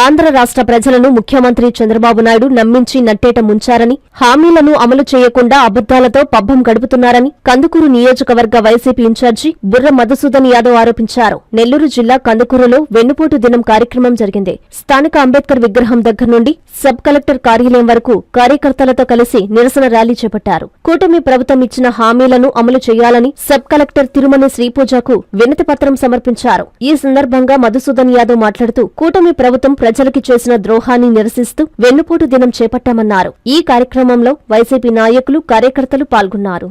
ఆంధ్ర రాష్ట్ర ప్రజలను ముఖ్యమంత్రి చంద్రబాబు నాయుడు నమ్మించి నట్టేట ముంచారని హామీలను అమలు చేయకుండా అబద్దాలతో పబ్బం గడుపుతున్నారని కందుకూరు నియోజకవర్గ వైసీపీ ఇన్ఛార్జి బుర్ర మధుసూదన్ యాదవ్ ఆరోపించారు. నెల్లూరు జిల్లా కందుకూరులో వెన్నుపోటు దినం కార్యక్రమం జరిగింది. స్థానిక అంబేద్కర్ విగ్రహం దగ్గర నుండి సబ్ కలెక్టర్ కార్యాలయం వరకు కార్యకర్తలతో కలిసి నిరసన ర్యాలీ చేపట్టారు. కూటమి ప్రభుత్వం ఇచ్చిన హామీలను అమలు చేయాలని సబ్ కలెక్టర్ తిరుమల శ్రీపూజకు వినతి పత్రం సమర్పించారు. ఈ సందర్భంగా మధుసూదన్ యాదవ్ మాట్లాడుతూ కూటమి ప్రభుత్వం ప్రజలకి చేసిన ద్రోహాన్ని నిరసిస్తూ వెన్నుపోటు దినం చేపట్టామన్నారు. ఈ కార్యక్రమంలో వైసీపీ నాయకులు కార్యకర్తలు పాల్గొన్నారు.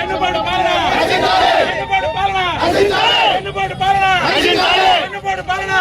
వెన్నుపాటు పాలన వెన్నుపాటు పాలన వెన్నుపాటు పాలన వెన్నుపాటు పాలన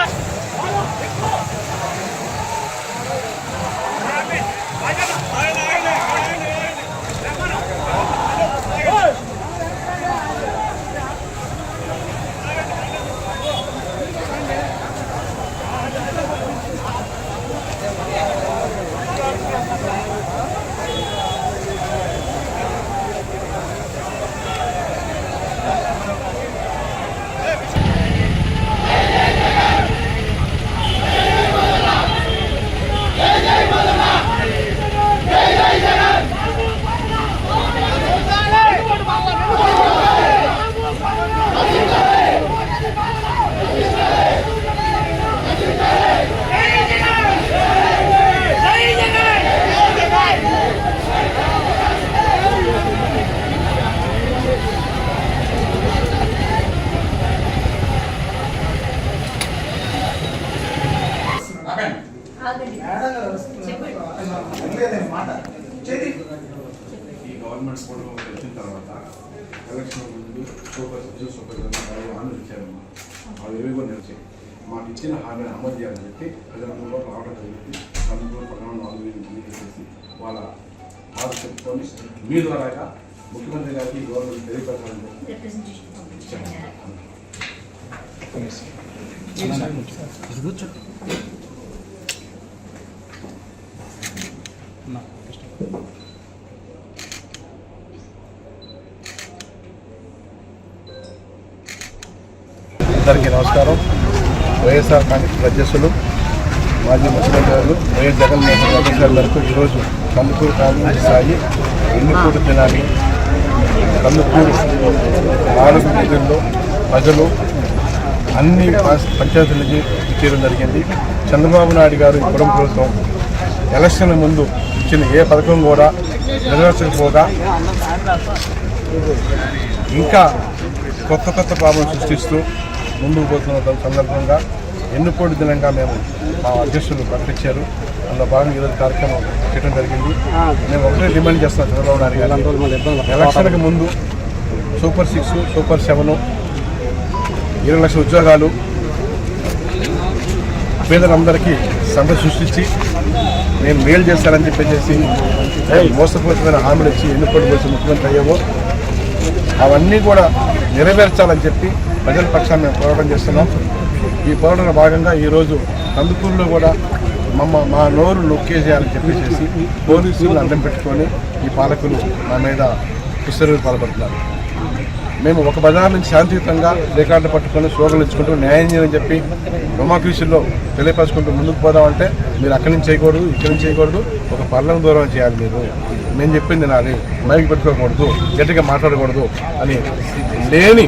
ఈ గవర్నమెంట్ కూడా వచ్చిన తర్వాత ఎలక్షన్ ముందు సూపర్ సూపర్ సూపర్ హామీలు ఇచ్చారమ్మా అవి ఏవి కూడా నిలిచాయి మాకు ఇచ్చిన హామీని అమలు చేయాలని చెప్పి ప్రజలందరూ రావడం జరిగింది. అందులో పదహారు నాలుగు వేలు చేసి వాళ్ళ బాధ చెప్పుకొని మీ ద్వారాగా ముఖ్యమంత్రి గారికి గవర్నమెంట్ తెలియపరచాలని చెప్పి ఇచ్చాము అందరికీ నమస్కారం. వైఎస్ఆర్ కాంగ్రెస్ అధ్యక్షులు మాజీ ముఖ్యమంత్రి గారు వైఎస్ జగన్మోహన్ రెడ్డి గారి మేరకు ఈరోజు కందుకూరు కాంగ్రెస్ స్థాయి ఎన్నికూరు దినాన్ని కందుకూరు నాలుగు వీధుల్లో ప్రజలు అన్ని పంచాయతీ నుంచి చేయడం జరిగింది. చంద్రబాబు నాయుడు గారు ఈ ప్రభుత్వం ఎలక్షన్ ముందు ఇచ్చిన ఏ పథకం కూడా నెరవేర్చకపోగా ఇంకా కొత్త కొత్త ప్రాబ్లం సృష్టిస్తూ ముందుకు పోతున్న సందర్భంగా ఎన్నుకోటి దినంగా మేము మా అధ్యక్షులు ప్రకటించారు. అందులో భాగంగా ఈరోజు కార్యక్రమం చేయడం జరిగింది. మేము ఒకటే డిమాండ్ చేస్తున్నాం చంద్రబాబు నాయుడు గారు ఎలక్షన్కి ముందు సూపర్ సిక్స్ సూపర్ సెవెన్ ఇరవై లక్షల ఉద్యోగాలు పేదలందరికీ సంపద సృష్టించి నేను మేలు చేస్తానని చెప్పేసి మోసపూరితమైన హామీలు ఇచ్చి ఎన్నుకోటి వచ్చి ముఖ్యమంత్రి అయ్యావో అవన్నీ కూడా నెరవేర్చాలని చెప్పి ప్రజల పక్షాన్ని మేము పోరాటం చేస్తున్నాం. ఈ పోరాటంలో భాగంగా ఈరోజు కందుకూరులో కూడా మమ్మ మా నోరు నొక్కేసేయాలని చెప్పేసి పోలీసులు అడ్డం పెట్టుకొని ఈ పాలకులు మా మీద కుస్తరులు పాల్పడుతున్నారు. మేము ఒక బజార్ నుంచి శాంతియుతంగా రికార్డు పట్టుకొని స్లోగన్లు ఇచ్చుకుంటూ న్యాయం చేయని చెప్పి డెమోక్రసీలో తెలియపరచుకుంటూ ముందుకు పోదామంటే మీరు అక్కడి నుంచి చేయకూడదు ఇక్కడి నుంచి చేయకూడదు ఒక పర్లం దూరం చేయాలి మీరు. మేము చెప్పింది నాది. మైకి పెట్టుకోకూడదు గట్టిగా మాట్లాడకూడదు అని లేని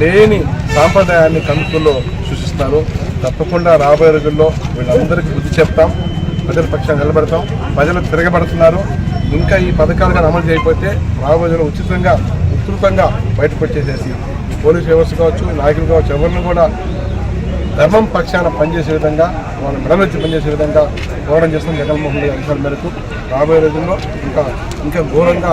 లేని సాంప్రదాయాన్ని కమిటీల్లో సూచిస్తారు తప్పకుండా రాబోయే రోజుల్లో వీళ్ళందరికీ బుద్ధి చెప్తాం ప్రజల పక్షాన్ని నిలబెడతాం ప్రజలు తిరగబడుతున్నారు. ఇంకా ఈ పథకాలు కానీ అమలు చేయకపోతే రాబోయే ఉచితంగా విస్తృతంగా బయటకు వచ్చేసేసి పోలీస్ వ్యవస్థ కావచ్చు నాయకులు కావచ్చు ఎవరిని కూడా ధర్మం పక్షాన పనిచేసే విధంగా వాళ్ళ మెడలు వచ్చి పనిచేసే విధంగా పోరాటం చేస్తున్న జగన్మోహన్ రెడ్డి అధికారుల మేరకు రాబోయే రోజుల్లో ఇంకా ఇంకా ఘోరంగా